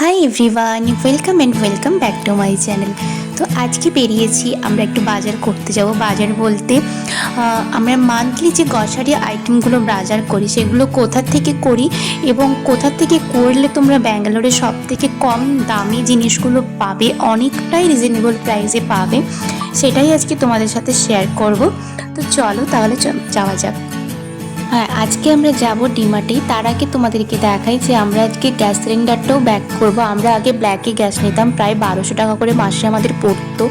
Hi everyone welcome and welcome back to my channel তো আজকে বেরিয়েছি, আমরা একটু বাজার করতে যাব। বাজার বলতে আমরা মান্থলি যে গ্রসারি আইটেমগুলো বাজার করি, সেগুলো কোথা থেকে করি এবং কোথা থেকে করলে তোমরা ব্যাঙ্গালোরে সব থেকে কম দামি জিনিসগুলো পাবে, অনেকটাই রিজনেবল প্রাইসে পাবে, সেটাই আজকে তোমাদের সাথে শেয়ার করব। তো চলো তাহলে যাওয়া যাক। হ্যাঁ আজকে আমরা যাব ডিমার্টেই তার আগে তোমাদেরকে দেখাই যে আমরা আজকে গ্যাস সিলিন্ডারটাও ব্যাক করব। আমরা আগে ব্ল্যাকে গ্যাস নিতাম, প্রায় বারোশো টাকা করে মাসে আমাদের পড়তো।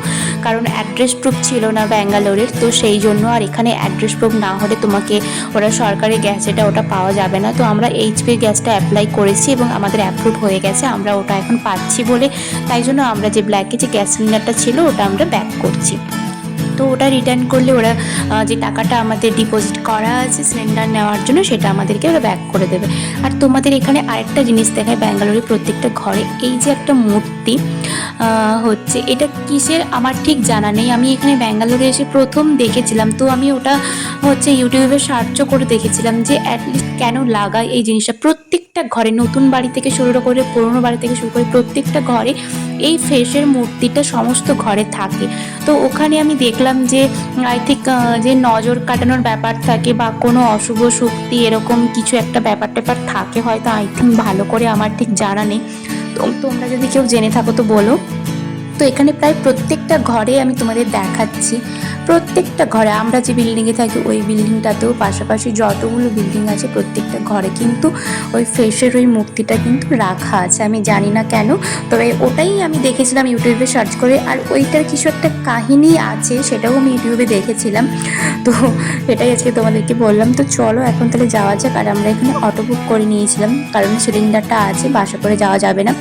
কারণ অ্যাড্রেস প্রুফ ছিল না ব্যাঙ্গালোরের, তো সেই জন্য আর এখানে অ্যাড্রেস প্রুফ না হলে তোমাকে ওরা সরকারি গ্যাস যেটা ওটা পাওয়া যাবে না। তো আমরা এইচপি গ্যাসটা অ্যাপ্লাই করেছি এবং আমাদের অ্যাপ্রুভ হয়ে গেছে। আমরা ওটা এখন পাচ্ছি বলে, তাই জন্য আমরা যে ব্ল্যাকে যে গ্যাস সিলিন্ডারটা ছিল, ওটা আমরা ব্যাক করছি। তো ওটা রিটার্ন করলে ওরা যে টাকাটা আমাদের ডিপোজিট করা আছে সিলিন্ডার নেওয়ার জন্য, সেটা আমাদেরকে ওরা ব্যাক করে দেবে। আর তোমাদের এখানে আরেকটা জিনিস দেখায়, ব্যাঙ্গালোরের প্রত্যেকটা ঘরে। এই যে একটা মূর্তি হচ্ছে। এটা কিসের? আমার ঠিক জানা নেই। আমি এখানে ব্যাঙ্গালোরে এসে প্রথম দেখেছিলাম। তো আমি ওটা হচ্ছে ইউটিউবে সার্চও করে দেখেছিলাম যে অ্যাটলিস্ট কেন লাগায় এই জিনিসটা। প্রত্যেকটা ঘরে, নতুন বাড়ি থেকে শুরু করে, পুরনো বাড়ি থেকে শুরু করে প্রত্যেকটা ঘরে এই ফেসের মূর্তিটা সমস্ত ঘরে থাকে। তো ওখানে আমি দেখলাম যে আই থিঙ্ক যে নজর কাটানোর ব্যাপার থাকে বা কোনো অশুভ শক্তি এরকম কিছু একটা ব্যাপার ট্যাপার থাকে, হয়তো আই থিঙ্ক ভালো করে। আমার ঠিক জানা নেই। তোমরা যদি কেউ জেনে থাকো তো বলো। তো এখানে প্রায় প্রত্যেকটা ঘরে আমি তোমাদের দেখাচ্ছি। প্রত্যেকটা ঘরে, আমরা যে বিল্ডিংয়ে থাকি, ওই বিল্ডিংটাতেও পাশাপাশি যতগুলো বিল্ডিং আছে প্রত্যেকটা ঘরে কিন্তু ওই ফেসের ওই মূর্তিটা কিন্তু রাখা আছে। আমি জানি না কেন, তবে ওটাই আমি দেখেছিলাম ইউটিউবে সার্চ করে, আর ওইটার কিছু একটা কাহিনী আছে, সেটাও আমি ইউটিউবে দেখেছিলাম। তো এটাই আজকে তোমাদেরকে বললাম। তো চলো এখন তাহলে যাওয়া যাক, আর আমরা এখানে অটো বুক করে নিয়েছিলাম, কারণ সিলিন্ডারটা আছে, বাসা করে যাওয়া যাবে না।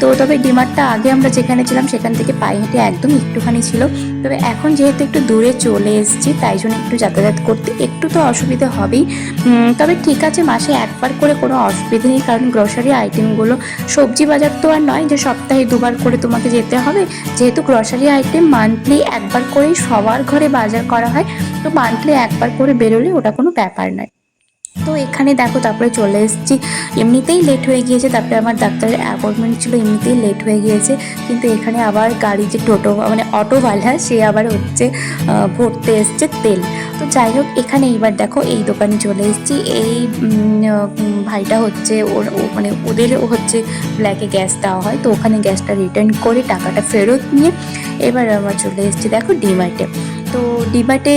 তো তবে ডিমার্টটা আগে আমরা যেখানে ছিলাম সেখান থেকে পায়ে হেঁটে একদম একটুখানি ছিল। তবে এখন যেহেতু একটু দূরে চলে এসেছি, তাই জন্য একটু যাতায়াত করতে একটু তো অসুবিধে হবেই। তবে ঠিক আছে, মাসে একবার করে কোনো অসুবিধে নেই, কারণ গ্রসারি আইটেমগুলো সবজি বাজার তো আর নয় যে সপ্তাহে দুবার করে তোমাকে যেতে হবে। যেহেতু গ্রসারি আইটেম মান্থলি একবার করেই সবার ঘরে বাজার করা হয়, তো মান্থলি একবার করে বেরোলে ওটা কোনো ব্যাপার নয়। তো এখানে দেখো, তারপরে চলে এসেছি। এমনিতেই লেট হয়ে গিয়েছে, তারপরে আমার ডাক্তারের অ্যাপয়েন্টমেন্ট ছিল, এমনিতেই লেট হয়ে গিয়েছে। কিন্তু এখানে আবার গাড়ি যে টোটো মানে অটোওয়ালা সে আবার হচ্ছে ভরতে এসছে তেল। তো যাই হোক, এখানে এইবার দেখো, এই দোকানে চলে এসেছি। এই ভাইটা হচ্ছে, ওর মানে ওদের হচ্ছে ব্ল্যাকে গ্যাস দেওয়া হয়। তো ওখানে গ্যাসটা রিটার্ন করে টাকাটা ফেরত নিয়ে এবার আমরা চলে এসেছি, দেখো ডিমার্টে তো ডিবাটে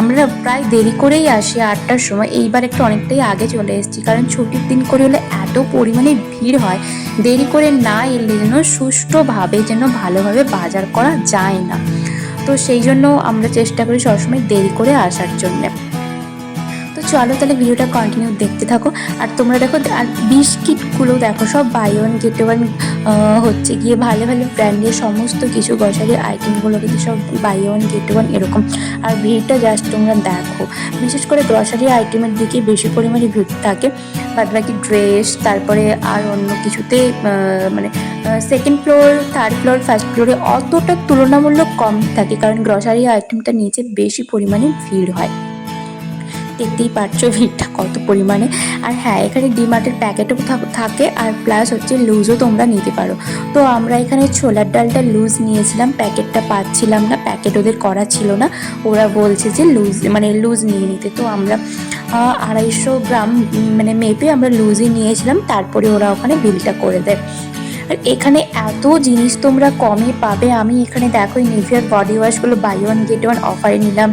আমরা প্রায় দেরি করেই আসি আটটার সময়। এইবার একটু অনেকটাই আগে চলে এসেছি, কারণ ছুটির দিন করে হলে এত পরিমাণে ভিড় হয়। দেরি করে না এলে যেন সুষ্ঠুভাবে, যেন ভালোভাবে বাজার করা যায় না। তো সেই জন্য আমরা চেষ্টা করি সবসময় দেরি করে আসার জন্যে। চলো তাহলে ভিডিওটা কন্টিনিউ দেখতে থাকো। আর তোমরা দেখো, আর বিস্কিটগুলো দেখো, সব বাই ওয়ান গেট ওয়ান হচ্ছে গিয়ে ভালো ভালো ব্র্যান্ডের সমস্ত কিছু গ্রসারি আইটেমগুলো কিন্তু সব বাই ওয়ান গেট ওয়ান এরকম। আর ভিড়টা জাস্ট তোমরা দেখো। বিশেষ করে গ্রসারি আইটেমের দিকে বেশি পরিমাণে ভিড় থাকে। বাদ বাকি ড্রেস তারপরে আর অন্য কিছুতে মানে second floor third floor first ফ্লোরে অতটা তুলনামূলক কম থাকে। কারণ গ্রসারি আইটেমটা নিচে বেশি পরিমাণে ভিড় হয়। দেখতেই পারছ ভিড়টা কত পরিমাণে। আর হ্যাঁ এখানে ডিমার্টের প্যাকেটও থাকে আর প্লাস হচ্ছে লুজও তোমরা নিতে পারো। তো আমরা এখানে ছোলার ডালটা লুজ নিয়েছিলাম, প্যাকেটটা পাচ্ছিলাম না, প্যাকেট ওদের করা ছিল না। ওরা বলছে যে লুজ মানে লুজ নিয়ে নিতে। তো আমরা আড়াইশো গ্রাম মানে মেপে আমরা লুজই নিয়েছিলাম, তারপরে ওরা ওখানে বিলটা করে দেয়। আর এখানে এত জিনিস তোমরা কমে পাবে। আমি এখানে দেখো এই নিভিয়ার বডি ওয়াশগুলো বাই ওয়ান গেট ওয়ান অফারে নিলাম।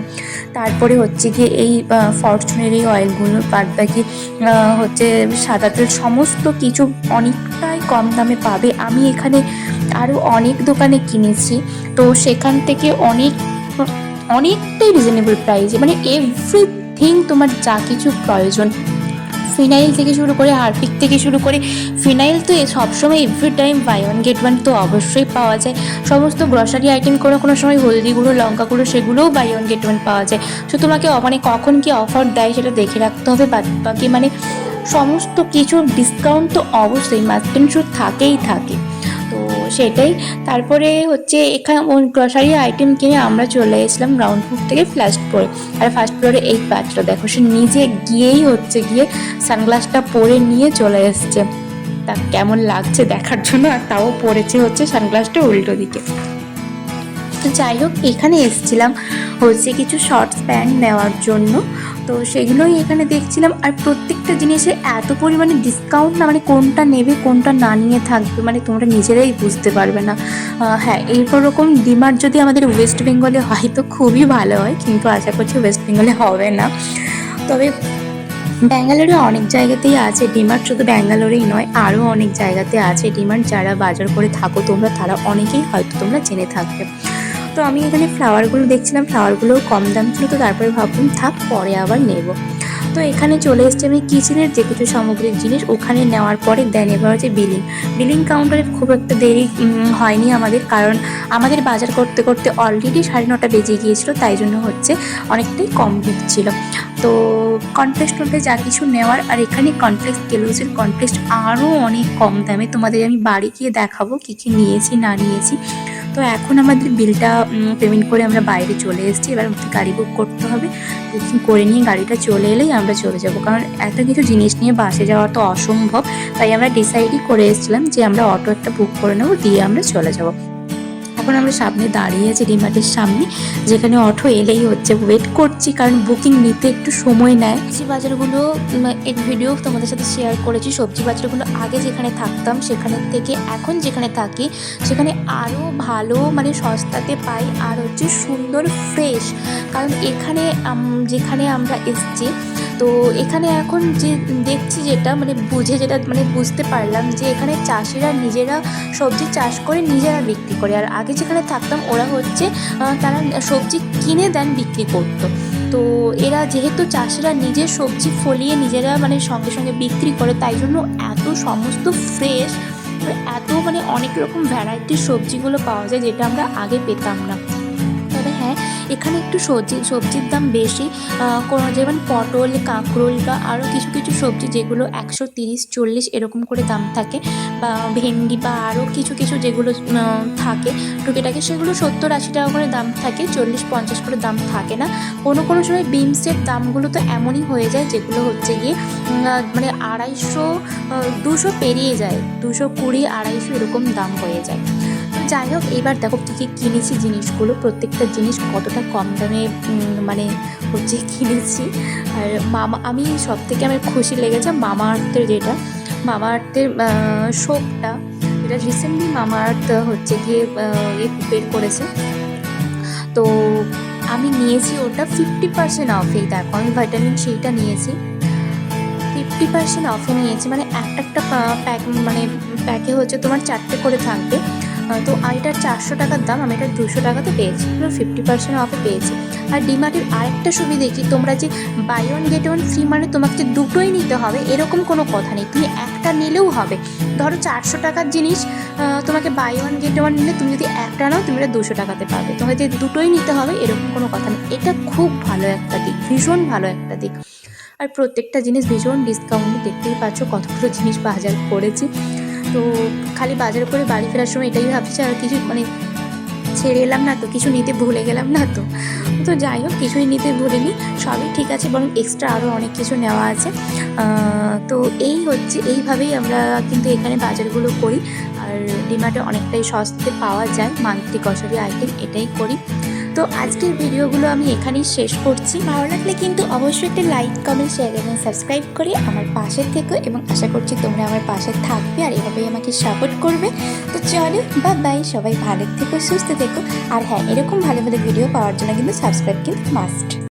তারপরে হচ্ছে গিয়ে এই ফরচুনের এই অয়েলগুলো বাদ বাকি হচ্ছে সাদা তেল, সমস্ত কিছু অনেকটাই কম দামে পাবে। আমি এখানে আরও অনেক দোকানে কিনেছি। তো সেখান থেকে অনেক, অনেকটাই রিজনেবল প্রাইসে মানে এভরিথিং তোমার যা কিছু প্রয়োজন। ফিনাইল থেকে শুরু করে হারপিক থেকে শুরু করে ফিনাইল তো সবসময় every time buy one get one তো অবশ্যই পাওয়া যায়। সমস্ত গ্রসারি আইটেম কোনো কোনো সময় হলদি গুঁড়ো, লঙ্কা গুঁড়ো সেগুলোও বাই ওয়ান গেট ওয়ান পাওয়া যায়। তো তোমাকে মানে কখন কি অফার দেয় সেটা দেখে রাখতে হবে বাকি মানে সমস্ত কিছু ডিসকাউন্ট তো অবশ্যই মাস্ট শুড থাকেই থাকে। তো সেটাই। তারপরে হচ্ছে এখানে গ্রসারি আইটেম কিনে আমরা চলে এসেছিলাম গ্রাউন্ড ফ্লোর থেকে ফার্স্ট ফ্লোরে আর ফার্স্ট ফ্লোরে এই বাচ্চাটা দেখো, সে নিজে গিয়েই হচ্ছে গিয়ে সানগ্লাসটা পরে নিয়ে চলে এসছে। তা কেমন লাগছে দেখার জন্য, আর তাও পড়েছে হচ্ছে সানগ্লাসটা উল্টো দিকে। তো যাই হোক, এখানে এসেছিলাম হচ্ছে কিছু শর্টস প্যান্ট নেওয়ার জন্য। তো সেগুলোই এখানে দেখছিলাম। আর প্রত্যেকটা জিনিসে এত পরিমাণে ডিসকাউন্ট না মানে কোনটা নেবে, কোনটা না নিয়ে থাকবে মানে তোমরা নিজেরাই বুঝতে পারবে না। হ্যাঁ এইরকম রকম ডিমার্ট যদি আমাদের ওয়েস্ট বেঙ্গলে হয় তো খুবই ভালো হয়, কিন্তু আশা করছি ওয়েস্ট বেঙ্গলে হবে না। তবে ব্যাঙ্গালোরে অনেক জায়গাতেই আছে ডিমার্ট, শুধু ব্যাঙ্গালোরেই নয়, আরও অনেক জায়গাতে আছে ডিমার্ট। যারা বাজার করে থাকো তোমরা, তারা অনেকেই হয়তো তোমরা জেনে থাকবে। তো আমি এখানে ফ্লাওয়ারগুলো দেখছিলাম ফ্লাওয়ারগুলোও কম দাম ছিল, তো তারপরে ভাবলাম, থাক, পরে আবার নেব। তো এখানে চলে এসেছি আমি কিচেনের যে কিছু সামগ্রিক জিনিস, ওখানে নেওয়ার পরে দেন এবার হচ্ছে বিলিং বিলিং কাউন্টারে খুব একটা দেরি হয়নি আমাদের, কারণ আমাদের বাজার করতে করতে অলরেডি সাড়ে নটা বেজে গিয়েছিল, তাই জন্য হচ্ছে অনেকটাই কম ভিড় ছিল। তো কনফ্লেক্স টনফ্লেক্স যা কিছু নেওয়ার, আর এখানে কনফ্লেক্স কেলোসের কনফ্লেক্স আরও অনেক কম দামে তোমাদের আমি বাড়ি গিয়ে দেখাবো, কী কী নিয়েছি, না নিয়েছি। তো এখন আমাদের বিলটা পেমেন্ট করে আমরা বাইরে চলে এসেছি। এবার গাড়ি বুক করতে হবে। বুকিং করে নিয়ে গাড়িটা চলে এলেই আমরা চলে যাব। কারণ এত কিছু জিনিস নিয়ে বাসে যাওয়া তো অসম্ভব। তাই আমরা ডিসাইডই করে এসেছিলাম যে আমরা অটো একটা বুক করে নেব, দিয়ে আমরা চলে যাব। এখন আমরা সামনে দাঁড়িয়ে আছি ডিমার্টের সামনে, যেখানে অটো এলেই হচ্ছে। ওয়েট করছি, কারণ বুকিং নিতে একটু সময় নেয়। সবজি বাজারগুলো এর ভিডিও তোমাদের সাথে শেয়ার করেছি। সবজি বাজারগুলো আগে যেখানে থাকতাম সেখানের থেকে এখন যেখানে থাকি, সেখানে আরও ভালো মানে সস্তাতে পাই, আর হচ্ছে সুন্দর ফ্রেশ কারণ এখানে যেখানে আমরা এসছি তো এখানে এখন যে দেখছি যেটা মানে বুঝে যেটা মানে বুঝতে পারলাম যে এখানে চাষিরা নিজেরা সবজি চাষ করে নিজেরা বিক্রি করে। আর আগে যেখানে থাকতাম ওরা হচ্ছে তারা সবজি কিনে দেন বিক্রি করতো। তো এরা যেহেতু চাষিরা নিজের সবজি ফলিয়ে নিজেরা মানে সঙ্গে সঙ্গে বিক্রি করে, তাই জন্য এত সমস্ত ফ্রেশ এত মানে অনেক রকম ভ্যারাইটির সবজিগুলো পাওয়া যায় যেটা আমরা আগে পেতাম না। একটু সবজি, সবজির দাম বেশি কোনো যেমন পটল, কাঁকরোল বা আরও কিছু কিছু সবজি যেগুলো একশো তিরিশ, চল্লিশ এরকম করে দাম থাকে বা ভেন্ডি বা আরও কিছু কিছু যেগুলো থাকে, টুকিটাকি সেগুলো সত্তর, আশি টাকা করে দাম থাকে, চল্লিশ, পঞ্চাশ করে দাম থাকে না। কোনো কোনো সময় বিমসের দামগুলো তো এমনই হয়ে যায় যেগুলো হচ্ছে গিয়ে মানে আড়াইশো দুশো পেরিয়ে যায়, দুশো কুড়ি, আড়াইশো এরকম দাম হয়ে যায়। যাই হোক, এবার দেখো কী কী কিনেছি জিনিসগুলো। প্রত্যেকটা জিনিস কতটা কম দামে মানে হচ্ছে কিনেছি। আর মামা, আমি সব থেকে আমার খুশি লেগেছে মামা আর্থের যেটা। মামা আর্থের সোপটা এটা রিসেন্টলি মামা আর্থ হচ্ছে গিয়ে বের করেছে। তো আমি নিয়েছি ওটা ফিফটি পার্সেন্ট অফেই দেখো, আমি ভাইটামিন সেইটা নিয়েছি। ফিফটি পার্সেন্ট অফে নিয়েছি মানে একটা একটা প্যাক মানে প্যাকে হচ্ছে তোমার চারটে করে থাকবে। তো এটার চারশো টাকার দাম, আমি এটা দুশো টাকাতে পেয়েছি, পুরো ফিফটি পার্সেন্ট অফে পেয়েছি। আর ডিমার্টের আরেকটা সুবিধে কি, তোমরা যে buy one get one free মানে তোমাকে দুটোই নিতে হবে, এরকম কোনো কথা নেই, তুমি একটা নিলেও হবে। ধরো চারশো টাকার জিনিস তোমাকে বাই ওয়ান গেট ওয়ান নিলে তুমি যদি একটা নাও, তুমি এটা দুশো টাকাতে পাবে। তোমাকে যে দুটোই নিতে হবে, এরকম কোনো কথা নেই। এটা খুব ভালো একটা দিক, ভীষণ ভালো একটা দিক। আর প্রত্যেকটা জিনিস ভীষণ ডিসকাউন্ট দেখতেই পাচ্ছ কতগুলো জিনিস বাজার করেছি। তো খালি বাজার করে বাড়ি ফেরার সময় এটাই ভাবছি, আর কিছু মানে ছেড়ে এলাম না তো, কিছু নিতে ভুলে গেলাম না তো। তো যাই হোক, কিছুই নিতে ভুলিনি, সবই ঠিক আছে, বরং এক্সট্রা আরও অনেক কিছু নেওয়া আছে। তো এই হচ্ছে, এইভাবেই আমরা কিন্তু এখানে বাজারগুলো করি, আর ডিমার্টে অনেকটাই সস্তাতে পাওয়া যায়, মান্থলি গ্রসারি আইটেম এটাই করি। তো আজকের ভিডিওগুলো আমি এখানেই শেষ করছি। ভালো লাগলে কিন্তু অবশ্যই একটা লাইক কমেন্ট শেয়ার এবং সাবস্ক্রাইব করে আমার পাশে থেকো এবং আশা করছি তোমরা আমার পাশে থাকবে আর এভাবেই আমাকে সাপোর্ট করবে। তো চলো বা বাই সবাই ভালো থেকো, সুস্থ থেকো। আর হ্যাঁ এরকম ভালো ভালো ভিডিও পাওয়ার জন্য কিন্তু সাবস্ক্রাইব কিন্তু মাস্ট